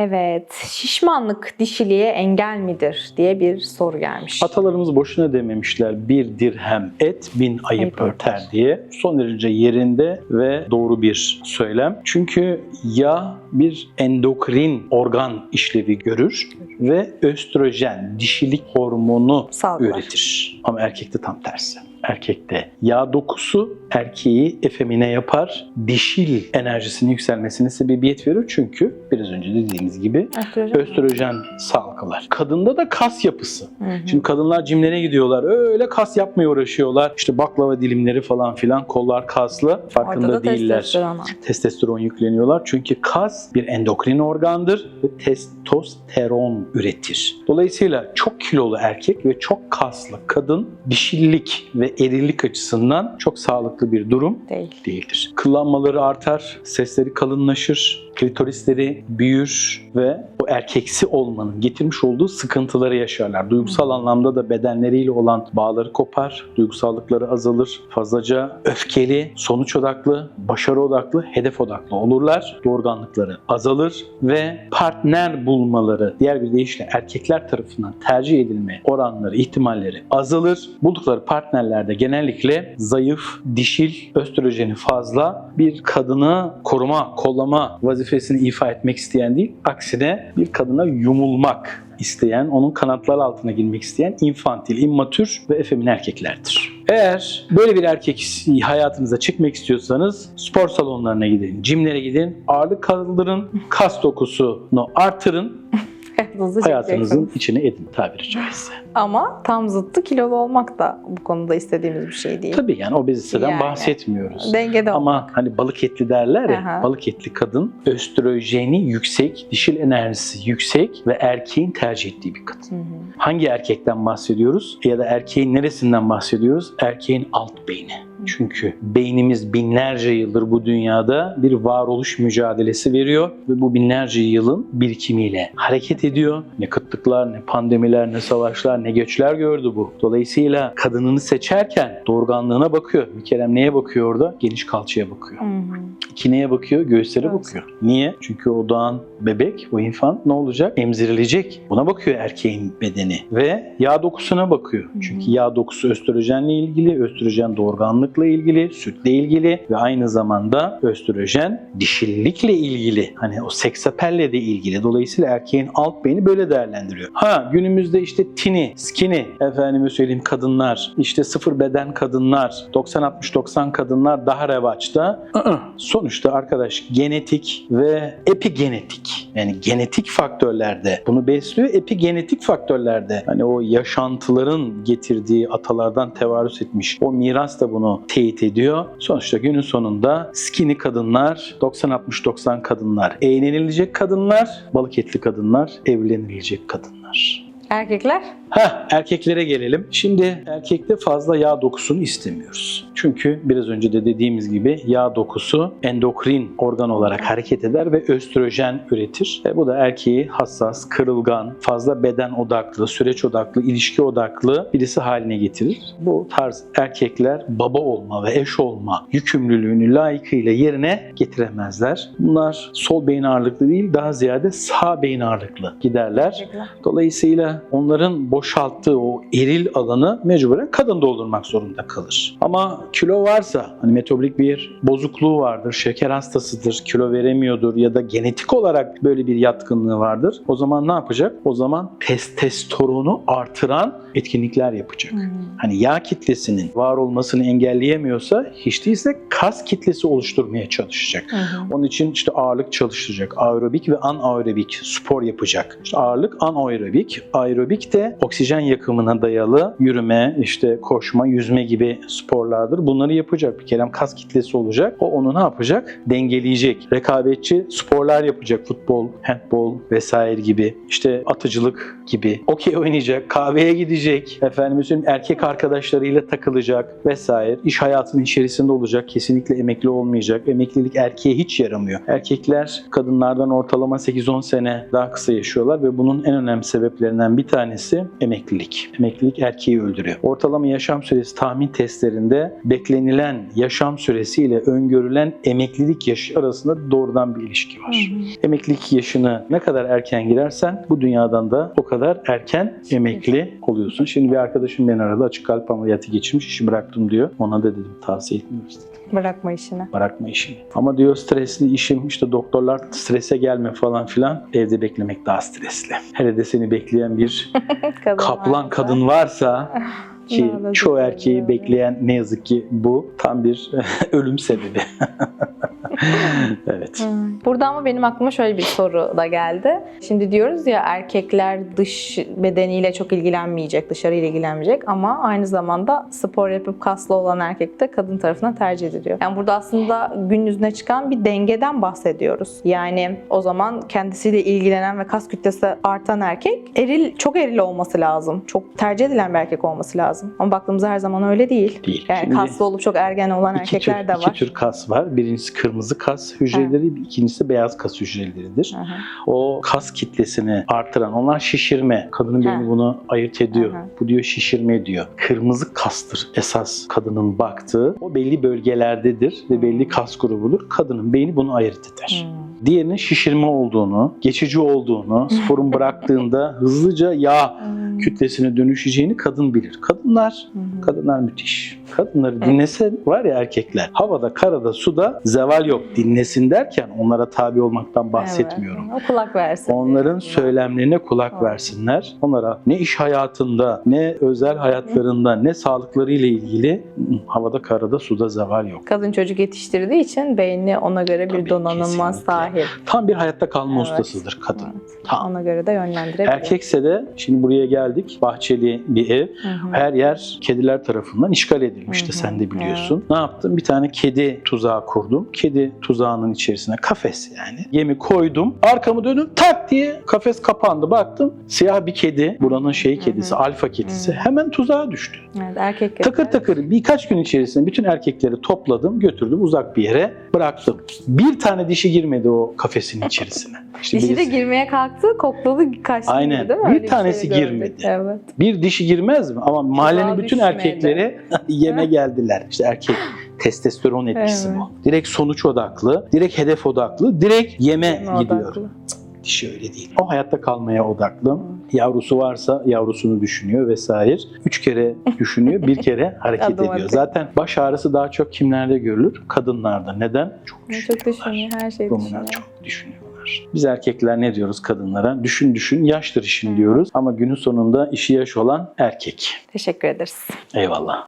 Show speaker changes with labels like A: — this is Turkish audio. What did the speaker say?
A: Evet, şişmanlık dişiliğe engel midir diye bir soru gelmiş.
B: Atalarımız boşuna dememişler bir dirhem et bin ayıp
A: Ayıp
B: örter
A: örter.
B: diye. Son derece yerinde ve doğru bir söylem. Çünkü yağ bir endokrin organ işlevi görür ve östrojen, dişilik hormonu
A: Salgılar.
B: üretir. Ama erkekte tam tersi. Erkekte yağ dokusu erkeği efemine yapar. Dişil enerjisinin yükselmesine sebebiyet verir. Çünkü biraz önce dediğimiz gibi
A: Östrojen.
B: östrojen salgılar. Kadında da kas yapısı.
A: Hı hı.
B: Şimdi kadınlar cimlere gidiyorlar. Öyle kas yapmaya uğraşıyorlar. İşte baklava dilimleri falan filan kollar kaslı. Farkında
A: Orada da
B: değiller.
A: testosteron.
B: Testosteron yükleniyorlar. Çünkü kas bir endokrin organdır ve testosteron üretir. Dolayısıyla çok kilolu erkek ve çok kaslı kadın dişillik ve erillik açısından çok sağlıklı bir durum
A: Değil.
B: değildir. Kıllanmaları artar, sesleri kalınlaşır, klitorisleri büyür ve erkeksi olmanın getirmiş olduğu sıkıntıları yaşarlar. Duygusal anlamda da bedenleriyle olan bağları kopar, duygusallıkları azalır, fazlaca öfkeli, sonuç odaklı, başarı odaklı, hedef odaklı olurlar. Doğurganlıkları azalır ve partner bulmaları, diğer bir deyişle erkekler tarafından tercih edilme oranları, ihtimalleri azalır. Buldukları partnerlerde genellikle zayıf, dişil, östrojeni fazla bir kadını koruma, kollama vazifesini ifa etmek isteyen değil, aksine bir kadına yumulmak isteyen, onun kanatları altına girmek isteyen infantil, immatür ve efemin erkeklerdir. Eğer böyle bir erkek hayatınıza çıkmak istiyorsanız spor salonlarına gidin, jimlere gidin, ağırlık kaldırın, kas dokusunu artırın,
A: Hayatınızı
B: hayatınızın içine edin tabiri caizse.
A: Ama tam zıttı kilolu olmak da bu konuda istediğimiz bir şey değil.
B: Tabii yani obeziteden
A: Yani.
B: bahsetmiyoruz.
A: Dengede
B: Ama
A: olmak.
B: hani balık etli derler ya,
A: Aha.
B: balık etli kadın östrojeni yüksek, dişil enerjisi yüksek ve erkeğin tercih ettiği bir kadın.
A: Hı hı.
B: Hangi erkekten bahsediyoruz? Ya da erkeğin neresinden bahsediyoruz? Erkeğin alt beyni. Çünkü beynimiz binlerce yıldır bu dünyada bir varoluş mücadelesi veriyor ve bu binlerce yılın birikimiyle hareket ediyor. Ne kıtlıklar, ne pandemiler, ne savaşlar, ne göçler gördü bu. Dolayısıyla kadınını seçerken doğurganlığına bakıyor. Bir kere neye bakıyor orada? Geniş kalçaya bakıyor.
A: Hı hı.
B: İki neye bakıyor? Göğüslere
A: Göğüs.
B: bakıyor. Niye? Çünkü o doğan bebek, o infant ne olacak? Emzirilecek. Buna bakıyor erkeğin bedeni. Ve yağ dokusuna bakıyor.
A: Hı hı.
B: Çünkü yağ dokusu östrojenle ilgili, östrojen doğurganlıkla ilgili, sütle ilgili ve aynı zamanda östrojen dişillikle ilgili. Hani o seksapelle de ilgili. Dolayısıyla erkeğin alt beyni böyle değerlendiriyor. Ha günümüzde işte tini, skinny, efendime söyleyeyim kadınlar, işte sıfır beden kadınlar, 90-60-90 kadınlar daha revaçta. Sonuçta arkadaş genetik ve epigenetik yani genetik faktörlerde bunu besliyor. Epigenetik faktörlerde hani o yaşantıların getirdiği atalardan tevarüs etmiş o miras da bunu teyit ediyor. Sonuçta günün sonunda skinny kadınlar, 90-60-90 kadınlar, eğlenilecek kadınlar, balık etli kadınlar, evlenilecek kadınlar.
A: Erkekler?
B: Heh, erkeklere gelelim. Şimdi erkekte fazla yağ dokusunu istemiyoruz. Çünkü biraz önce de dediğimiz gibi yağ dokusu endokrin organ olarak hareket eder ve östrojen üretir. E, bu da erkeği hassas, kırılgan, fazla beden odaklı, süreç odaklı, ilişki odaklı birisi haline getirir. Bu tarz erkekler baba olma ve eş olma yükümlülüğünü layıkıyla yerine getiremezler. Bunlar sol beyin ağırlıklı değil, daha ziyade sağ beyin ağırlıklı giderler. Dolayısıyla onların boşalttığı o eril alanı mecburen kadın doldurmak zorunda kalır. Ama kilo varsa, hani metabolik bir bozukluğu vardır, şeker hastasıdır, kilo veremiyordur ya da genetik olarak böyle bir yatkınlığı vardır. O zaman ne yapacak? O zaman testosteronu artıran etkinlikler yapacak.
A: Hı.
B: Hani yağ kitlesinin var olmasını engelleyemiyorsa hiç değilse kas kitlesi oluşturmaya çalışacak.
A: Hı.
B: Onun için işte ağırlık çalışacak. Aerobik ve anaerobik spor yapacak. İşte ağırlık anaerobik, aerobik de oksijen yakımına dayalı yürüme, işte koşma, yüzme gibi sporlardır. Bunları yapacak. Bir kere kas kitlesi olacak. O onu ne yapacak? Dengeleyecek. Rekabetçi sporlar yapacak. Futbol, handbol vesaire gibi. İşte atıcılık gibi. Okey oynayacak, kahveye gidecek. Efendim söyleyeyim erkek arkadaşlarıyla takılacak vesaire. İş hayatının içerisinde olacak. Kesinlikle emekli olmayacak. Emeklilik erkeğe hiç yaramıyor. Erkekler kadınlardan ortalama 8-10 sene daha kısa yaşıyorlar ve bunun en önemli sebeplerinden bir tanesi emeklilik. Emeklilik erkeği öldürüyor. Ortalama yaşam süresi tahmin testlerinde beklenilen yaşam süresi ile öngörülen emeklilik yaşı arasında doğrudan bir ilişki var. Emeklilik yaşını ne kadar erken girersen bu dünyadan da o kadar erken emekli oluyorsun. Şimdi bir arkadaşım beni aradı açık kalp ameliyatı geçirmiş işi bıraktım diyor. Ona da dedim tavsiye etmiyoruz.
A: Bırakma işini.
B: Bırakma işini. Ama diyor stresli işim işte doktorlar strese gelme falan filan evde beklemek daha stresli. Hele de seni bekleyen bir
A: Kadın
B: kaplan
A: varsa.
B: kadın varsa ki çoğu erkeği bekleyen ne yazık ki bu tam bir ölüm sebebi. evet.
A: Hmm. Burada ama benim aklıma şöyle bir soru da geldi. Şimdi diyoruz ya erkekler dış bedeniyle çok ilgilenmeyecek, dışarıyla ilgilenmeyecek ama aynı zamanda spor yapıp kaslı olan erkek de kadın tarafından tercih ediliyor. Yani burada aslında gün yüzüne çıkan bir dengeden bahsediyoruz. Yani o zaman kendisiyle ilgilenen ve kas kütlesi artan erkek eril, çok eril olması lazım. Çok tercih edilen bir erkek olması lazım. Ama baktığımızda her zaman öyle değil.
B: Değil.
A: Yani
B: Şimdi-
A: kaslı olup çok ergen olan
B: İki
A: erkekler
B: tür,
A: de
B: iki
A: var.
B: tür kas var. Birincisi kırmızı kas hücreleri, ikincisi beyaz kas hücreleridir.
A: Hı hı.
B: O kas kitlesini artıran, onlar şişirme. Kadının beyni bunu ayırt ediyor.
A: Hı hı.
B: Bu diyor şişirme diyor. Kırmızı kastır esas kadının baktığı. O belli bölgelerdedir ve belli kas grubudur. Kadının beyni bunu ayırt eder.
A: Hmm.
B: Diğerinin şişirme olduğunu, geçici olduğunu, sporun bıraktığında hızlıca yağ
A: Hmm.
B: kütlesine dönüşeceğini kadın bilir. Kadınlar. Kadınlar müthiş. Kadınları dinlese var ya erkekler. Havada, karada, suda zeval yok. Dinlesin derken onlara tabi olmaktan bahsetmiyorum.
A: Evet. O kulak versin.
B: Onların söylemlerine kulak
A: Evet.
B: versinler. Onlara ne iş hayatında, ne özel hayatlarında, ne sağlıklarıyla ilgili havada, karada, suda zeval yok.
A: Kadın çocuk yetiştirdiği için beyni ona göre bir
B: Tabii,
A: donanıma
B: kesinlikle.
A: Sahip.
B: Tam bir hayatta kalma
A: Evet.
B: ustasıdır kadın.
A: Evet.
B: Tam.
A: Ona göre de yönlendirebilir.
B: Erkekse de şimdi buraya geldik. Bahçeli bir ev.
A: Hı hı.
B: Her yer kediler tarafından işgal edilmişti
A: Hı hı,
B: sen de biliyorsun. Ne yaptım? Bir tane kedi tuzağı kurdum. Kedi tuzağının içerisine kafes yani. Yemi koydum. Arkamı döndüm tak diye kafes kapandı. Baktım siyah bir kedi. Buranın şey kedisi, alfa kedisi.
A: Hı hı.
B: Hemen tuzağa düştü.
A: Evet, erkek
B: Takır takır birkaç gün içerisinde bütün erkekleri topladım, götürdüm uzak bir yere bıraktım. Bir tane dişi girmedi o kafesin içerisine. İşte
A: Dişi de girmeye kalktı, kokladı, kaçtı
B: Aynen.
A: değil mi?
B: Bir
A: Öyle
B: tanesi
A: şey gördük.
B: girmedi.
A: Evet.
B: Bir dişi girmez mi? Ama mahallenin bütün
A: düşmedi.
B: erkekleri yeme geldiler. İşte erkek testosteron etkisi
A: Evet.
B: bu. Direkt sonuç odaklı, direkt hedef odaklı, direkt yeme
A: Yeme
B: gidiyor.
A: odaklı.
B: Dişi öyle değil. O hayatta kalmaya odaklı. Yavrusu varsa yavrusunu düşünüyor vesaire. Üç kere düşünüyor, bir kere hareket ediyor. Zaten baş ağrısı daha çok kimlerde görülür? Kadınlarda. Neden? Çok
A: Ne Çok
B: düşünüyorlar.
A: düşünüyor, her şeyi düşünüyor.
B: çok düşünüyorlar. Biz erkekler ne diyoruz kadınlara? Düşün düşün, yaştır işin diyoruz. Ama günün sonunda işi yaş olan erkek.
A: Teşekkür ederiz.
B: Eyvallah.